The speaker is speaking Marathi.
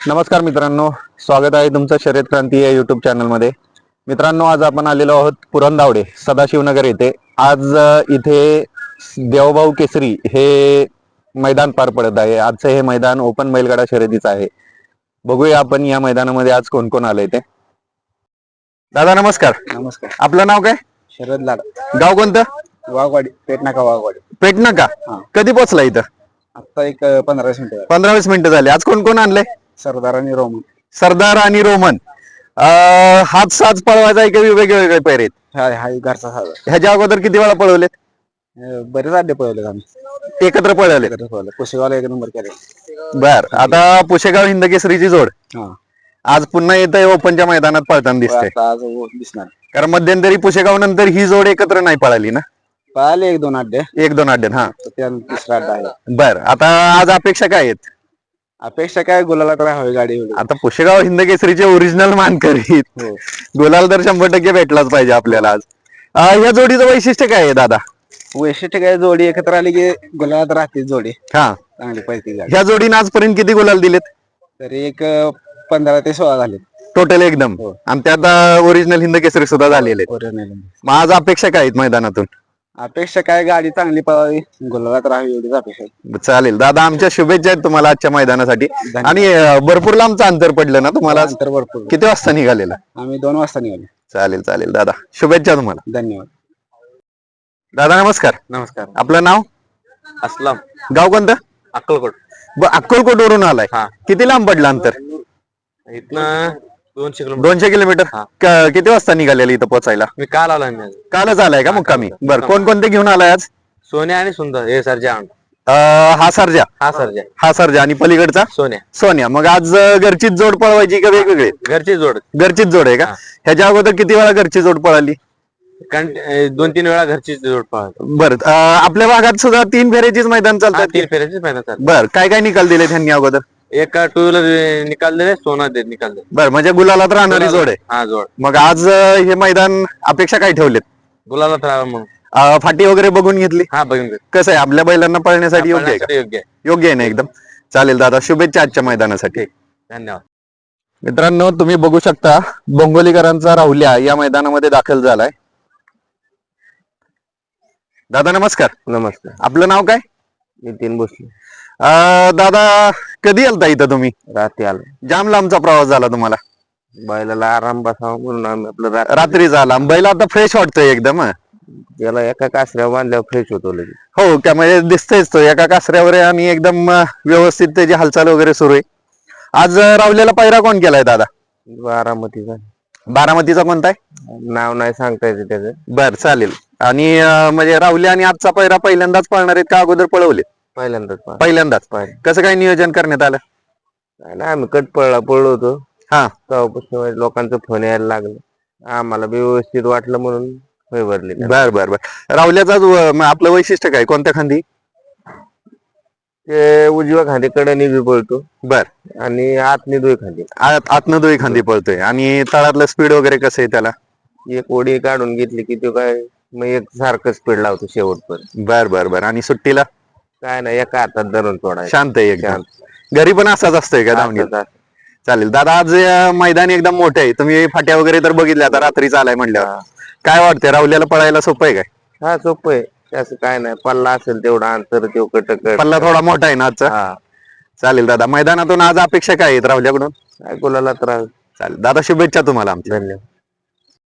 नमस्कार मित्रांनो स्वागत आहे तुमचं शर्यत क्रांती या युट्यूब चॅनलमध्ये मित्रांनो आज आपण आलेलो आहोत पुरंदावडे सदाशिवनगर येथे. आज इथे देवभाऊ केसरी हे मैदान पार पडत आहे. आजचं हे मैदान ओपन बैलगाडा शर्यतीचं आहे. बघूया आपण या मैदानामध्ये आज कोण कोण आलंय ते. दादा नमस्कार. नमस्कार. आपलं नाव काय? शरद लाड. गाव कोणतं? वाघवाडी पेटनाका वाघवाडी. पेटणं का हा. कधी पोचला इथं? आता एक पंधरा वीस मिनिटं पंधरा वीस मिनिटं झाली. आज कोण कोण आणलंय? सरदार आणि रोमन. सरदार आणि रोमन. अं, हात साज पळवायचा आहे का वेगळे वेगळे पैर आहेत? हा हा एक घरचा साधा ह्याच्या अगोदर किती वेळा पळवलेत? अं, बरेच अड्डे पळवले आम्ही. एकत्र पळवले एकत्र पळवले कुशेगावला एक नंबर केले बर आता पुशेगाव हिंद केसरीची जोड. हा. आज पुन्हा येत आहे ओपनच्या मैदानात पळताना दिसते आता आज दिसणार. कारण मध्यंतरी पुशेगाव नंतर ही जोड एकत्र नाही पळाली ना? पळाले एक दोन अड्डे. एक दोन अड्ड्यात हा. तर त्या तिसरा अड्डा आहे. बर आता आज अपेक्षा काय आहेत? अपेक्षा काय गुलाला तर हवी गाडी एवढी. आता पुशेगाव हिंद केसरीचे ओरिजिनल मानकरी हो. गुलाल तर शंभर टक्के भेटलाच पाहिजे आपल्याला आज. अं, या जोडीचं वैशिष्ट्य काय आहे दादा? वैशिष्ट्य काय जोडी एकत्र आली की गुलाला तर राहते जोडी. हा. चांगली गाडी. ह्या जोडीनं आजपर्यंत किती गुलाल दिलेत? तरी एक अं, पंधरा ते सोळा झाले टोटल एकदम. हो. आणि त्यात ओरिजिनल हिंद केसरी सुद्धा झालेले आहेत. मग आज अपेक्षा काय आहेत मैदानातून? अपेक्षा काय? गाडी चांगली पळावी. गुलाला तर राहावी एवढीच अपेक्षा आहे. चालेल. दादा आमच्या शुभेच्छा आहेत तुम्हाला आजच्या मैदानासाठी. आणि अं, भरपूर लांबचं अंतर पडलं ना तुम्हाला? अंतर भरपूर. किती वाजता निघालेला? आम्ही दोन वाजता निघालो. चालेल चालेल. दादा शुभेच्छा तुम्हाला. धन्यवाद. दादा नमस्कार. नमस्कार. आपलं नाव? असलम. गाव कोणतं? अक्कलकोट. ब- अक्कलकोट वरून आलाय. हा. किती लांब पडलं अंतर? इथनं दोनशे किलोमीटर. दोनशे किलोमीटर? हा. क- किती वाजता निघालेलं इथं पोहोचायला मी काल आलोय मी आज. कालच आलाय का मुक्कामी बरं कोण कोणते घेऊन आलाय आज? सोन्या आणि सुंदर हे सरजा अं, हा सरजा. हा सरजा. हा सरजा आणि पलीकडचा? सोन्या. सोन्या. मग आज अं, घरचीच जोड पळवायची का वेगवेगळे? घरची जोड. घरचीच जोड आहे का? हा. ह्याच्या अगोदर किती वेळा घरची जोड पळाली? कं- अं, दोन तीन वेळा घरची जोड पाहतो बर आपल्या भागात सुद्धा तीन फेऱ्याचीच मैदान चालतात तीन फेऱ्याचीच महिना चालू बर काय काय निकाल दिले त्यांनी अगोदर? एक टू व्हीलर निकाल दिले सोना दे निकाल दे बर म्हणजे गुलालात राहणारी जोड. आहे हा जोड. मग आज अं, हे मैदान अपेक्षा काय ठेवलेत? गुलाला तर मग अं, फाटी वगैरे बघून घेतली? हा बघून घे. कसं आहे आपल्या बैलांना पळण्यासाठी योग्य आहे का? पळण्यासाठी योग्य आहे. योग्य आहे ना एकदम? चालेल दादा शुभेच्छा आजच्या मैदानासाठी. धन्यवाद. मित्रांनो तुम्ही बघू शकता बोंगोलीकरांचा राहुल्या या मैदानामध्ये दाखल झालाय. दादा नमस्कार. नमस्कार. आपलं नाव काय? नितीन भोसले. अं, दादा कधी आलता इथं तुम्ही? रात्री आलो. जाम लांबचा प्रवास झाला तुम्हाला. बैलाला आराम बसावा म्हणून आम्ही आपलं रा- रात्री झाला. बैल आता फ्रेश वाटतोय एकदम हं. त्याला एका कासऱ्या बांधल्यावर फ्रेश होतो लगेच. हो का म्हणजे दिसतंयच तो. एका कासऱ्यावर आहे आणि एकदम अं, व्यवस्थित त्याची हालचाल वगैरे सुरू आहे. आज अं, रावलेला पैरा कोण केलाय दादा? बारामतीचा बारामतीचा कोणता आहे? नाव नाही सांगता येते त्याचं. बर चालेल. आणि अं, म्हणजे रावले आणि आजचा पैरा पहिल्यांदाच पळणार आहेत का अगोदर पळवले पहिल्यांदाच पहा. पहिल्यांदाच पाहिलं. कसं काय नियोजन करण्यात आलं? काय नाही आम्ही कट पळला पळलो होतो. हा. तेव्हापासून लोकांचं फोन यायला लागलं. आम्हाला बी व्यवस्थित वाटलं म्हणून होय भरली. बर बर बर. रावल्याचा आपलं वैशिष्ट्य काय? कोणत्या खांदी? ते उजव्या खांदी कडनी बी पळतो. बर. आणि आतनी दोय खांदी. आत- आतनं दोही खांदी पळतोय. आणि तळातलं स्पीड वगैरे कसं आहे त्याला? एक ओडी काढून घेतली की तो काय मग एक सारखं स्पीड लावतो शेवटपर्यंत. बर बर बर. आणि सुट्टीला? काय नाही एका हातात धरून सोडायचं. शांत आहे एकदम. घरी पण असाच असतोय का असं. चालेल. दादा आज अं, मैदान एकदम मोठं आहे. तुम्ही फाट्या वगैरे तर बघितल्या आता रात्रीच आलाय म्हणल्यावर. काय वाटतंय? रावल्याला पळायला सोपं आहे काय? हा सोपं आहे. त्याचं काय नाही. पल्ला असेल तेवढा अंतर तेव कटकट पल्ला थोडा मोठा आहे ना आजचा? हा. चालेल दादा. मैदानातून आज अपेक्षा काय आहेत रावल्याकडून काय गुलाला त्रास? चालेल. दादा शुभेच्छा तुम्हाला आमच्या. धन्यवाद.